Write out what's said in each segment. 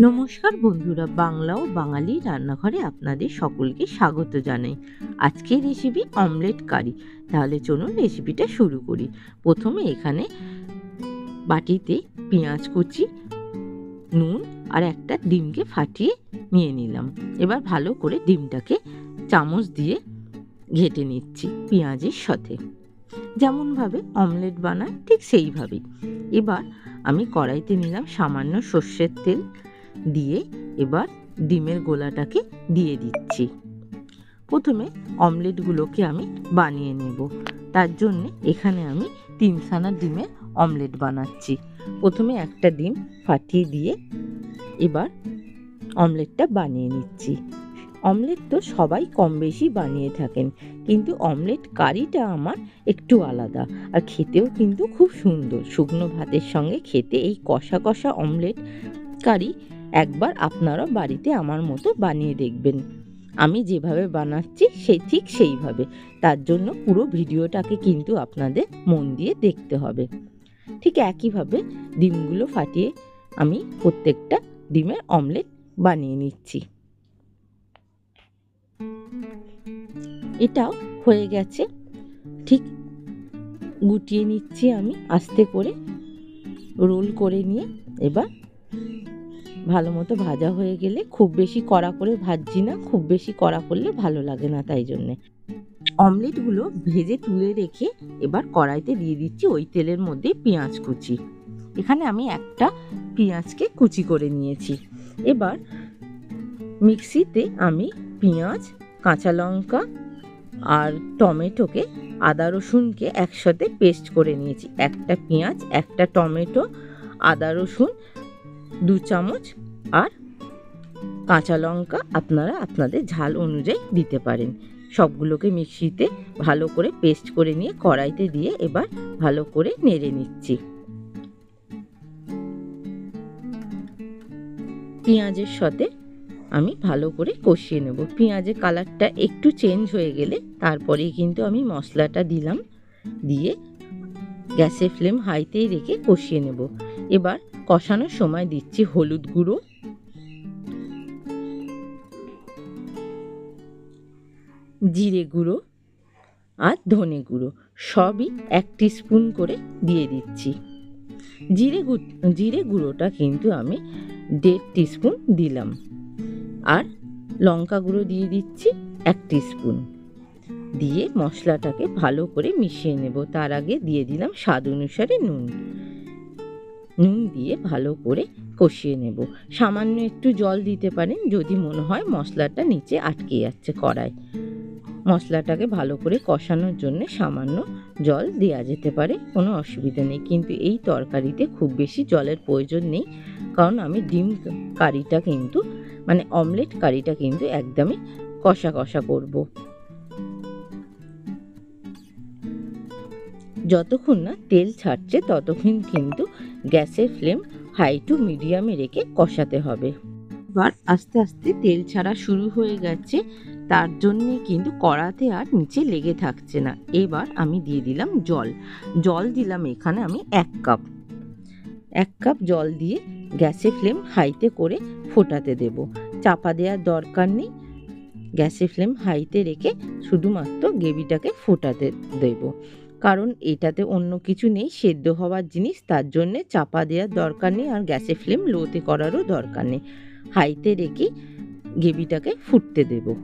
নমস্কার বন্ধুরা, বাংলা ও বাঙালি রান্নাঘরে আপনাদের সকলকে স্বাগত জানাই। আজকের রেসিপি অমলেট কারি তাহলে চলুন রেসিপিটা শুরু করি। প্রথমে এখানে বাটিতে পেঁয়াজ কুচি, নুন আর একটা ডিমকে ফাটিয়ে নিয়ে নিলাম। এবার ভালো করে ডিমটাকে চামচ দিয়ে ঘেটে নিচ্ছি পেঁয়াজের সাথে। যেমনভাবে অমলেট বানায় ঠিক সেইভাবেই। এবার আমি কড়াইতে নিলাম সামান্য সর্ষের তেল দিয়ে এবার ডিমের গোলাটাকে দিয়ে দিচ্ছি। প্রথমে অমলেটগুলোকে আমি বানিয়ে নেব। তার জন্য এখানে আমি তিনখানা ডিমের অমলেট বানাচ্ছি। প্রথমে একটা ডিম ফাটিয়ে দিয়ে এবার অমলেটটা বানিয়ে নিচ্ছি। অমলেট তো সবাই কম বেশি বানিয়ে থাকেন, কিন্তু অমলেট কারিটা আমার একটু আলাদা। আর খেতেও কিন্তু খুব সুন্দর। শুকনো ভাতের সঙ্গে খেতে এই কষা কষা অমলেট কারি একবার আপনারা বাড়িতে আমার মতো বানিয়ে দেখবেন। আমি যেভাবে বানাচ্ছি সেই ঠিক সেইভাবে। তার জন্য পুরো ভিডিওটাকে কিন্তু আপনাদের মন দিয়ে দেখতে হবে। ঠিক একইভাবে ডিমগুলো ফাটিয়ে আমি প্রত্যেকটা ডিমের অমলেট বানিয়ে নিচ্ছি। এটাও হয়ে গেছে। ঠিক গুটিয়ে নিচ্ছি আমি আস্তে করে। রোল করে নিয়ে এবার ভালো মতো ভাজা হয়ে গেলে খুব বেশি কড়া করে ভাজছি না, খুব বেশি কড়া করলে ভালো লাগে না তাই জন্যে। অমলেটগুলো ভেজে তুলে রেখে এবার কড়াইতে দিয়ে দিচ্ছি ওই তেলের মধ্যে পেঁয়াজ কুচি। এখানে আমি একটা পেঁয়াজকে কুচি করে নিয়েছি। এবার মিক্সিতে আমি পেঁয়াজ, কাঁচা লঙ্কা আর টমেটোকে, আদা রসুনকে একসাথে পেস্ট করে নিয়েছি। একটা পেঁয়াজ, একটা টমেটো, আদা রসুন দু চামচ আর কাঁচা লঙ্কা আপনারা আপনাদের ঝাল অনুযায়ী দিতে পারেন। সবগুলোকে মিক্সিতে ভালো করে পেস্ট করে নিয়ে কড়াইতে দিয়ে এবার ভালো করে নেড়ে নিচ্ছি। পেঁয়াজের সাথে আমি ভালো করে কষিয়ে নেব। পেঁয়াজের কালারটা একটু চেঞ্জ হয়ে গেলে তারপরেই কিন্তু আমি মশলাটা দিলাম। দিয়ে গ্যাসের ফ্লেম হাইতেই রেখে কষিয়ে নেব। এবার কষানোর সময় দিচ্ছি হলুদ গুঁড়ো। জিরে গুঁড়ো আর ধনে গুঁড়ো, সবই এক স্পুন করে দিয়ে দিচ্ছি। জিরে জিরে গুঁড়োটা কিন্তু আমি দেড় স্পুন দিলাম। আর লঙ্কা গুঁড়ো দিয়ে দিচ্ছি এক স্পুন দিয়ে মশলাটাকে ভালো করে মিশিয়ে নেব। তার আগে দিয়ে দিলাম স্বাদ অনুসারে নুন। নুন দিয়ে ভালো করে কষিয়ে নেব। সামান্য একটু জল দিতে পারেন যদি মনে হয় মশলাটা নিচে আটকে যাচ্ছে কড়াই। মশলাটাকে ভালো করে কষানোর জন্য সামান্য জল দেওয়া যেতে পারে, কোনো অসুবিধা নেই। কিন্তু এই তরকারিতে খুব বেশি জলের প্রয়োজন নেই, কারণ আমি ডিম কারিটা কিন্তু মানে অমলেট কারিটা কিন্তু একদমই কষা কষা করব। যতক্ষণ না তেল ছাড়ছে ততক্ষণ কিন্তু গ্যাসের ফ্লেম হাই টু মিডিয়ামে রেখে কষাতে হবে। এবার আস্তে আস্তে তেল ছাড়া শুরু হয়ে গেছে। তার জন্যে কিন্তু কড়াতে আর নিচে লেগে থাকছে না। এবার আমি দিয়ে দিলাম জল। জল দিলাম এখানে আমি এক কাপ। এক কাপ জল দিয়ে গ্যাসের ফ্লেম হাইতে করে ফোটাতে দেব। চাপা দেওয়ার দরকার নেই। গ্যাসের ফ্লেম হাইতে রেখে শুধুমাত্র গ্রেভিটাকে ফোটাতে দেব। কারণ এটাতে অন্য কিছু নেই, সেদ্ধ হওয়ার জিনিস, তার জন্যে চাপা দেওয়ার দরকার নেই আর গ্যাসের ফ্লেম লোতে করারও দরকার নেই। হাইতে রেখে গ্রেভিটাকে ফুটতে দেব।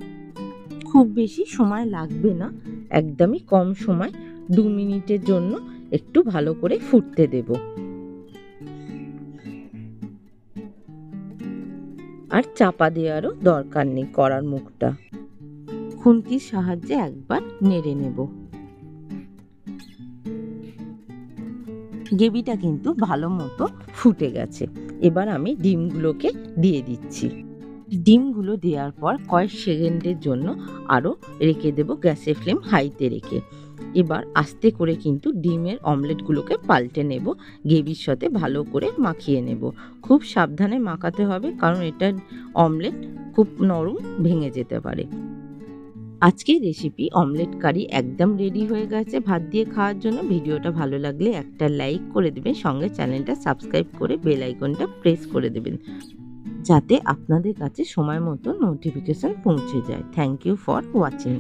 খুব বেশি সময় লাগবে না, একদমই কম সময়, দু মিনিটের জন্য একটু ভালো করে ফুটতে দেব। আর চাপা দেওয়ারও দরকার নেই করার মুখটা। খুন্তির সাহায্যে একবার নেড়ে নেব। গ্রেভিটা কিন্তু ভালো মতো ফুটে গেছে। এবার আমি ডিমগুলোকে দিয়ে দিচ্ছি। ডিমগুলো দেওয়ার পর কয়েক সেকেন্ডের জন্য আরও রেখে দেব গ্যাসের ফ্লেম হাইতে রেখে। এবার আস্তে করে কিন্তু ডিমের অমলেটগুলোকে পাল্টে নেব, গ্রেভির সাথে ভালো করে মাখিয়ে নেব। খুব সাবধানে মাখাতে হবে, কারণ এটা অমলেট খুব নরম ভেঙে যেতে পারে। আজকের রেসিপি অমলেট কারি একদম রেডি হয়ে গেছে। ভাত দিয়ে খাওয়ার জন্য ভিডিওটা ভালো লাগলে একটা লাইক করে দেবেন, সঙ্গে চ্যানেলটা সাবস্ক্রাইব করে বেল আইকনটা প্রেস করে দেবেন, যাতে আপনাদের কাছে সময় মতো নোটিফিকেশান পৌঁছে যায়। Thank you for watching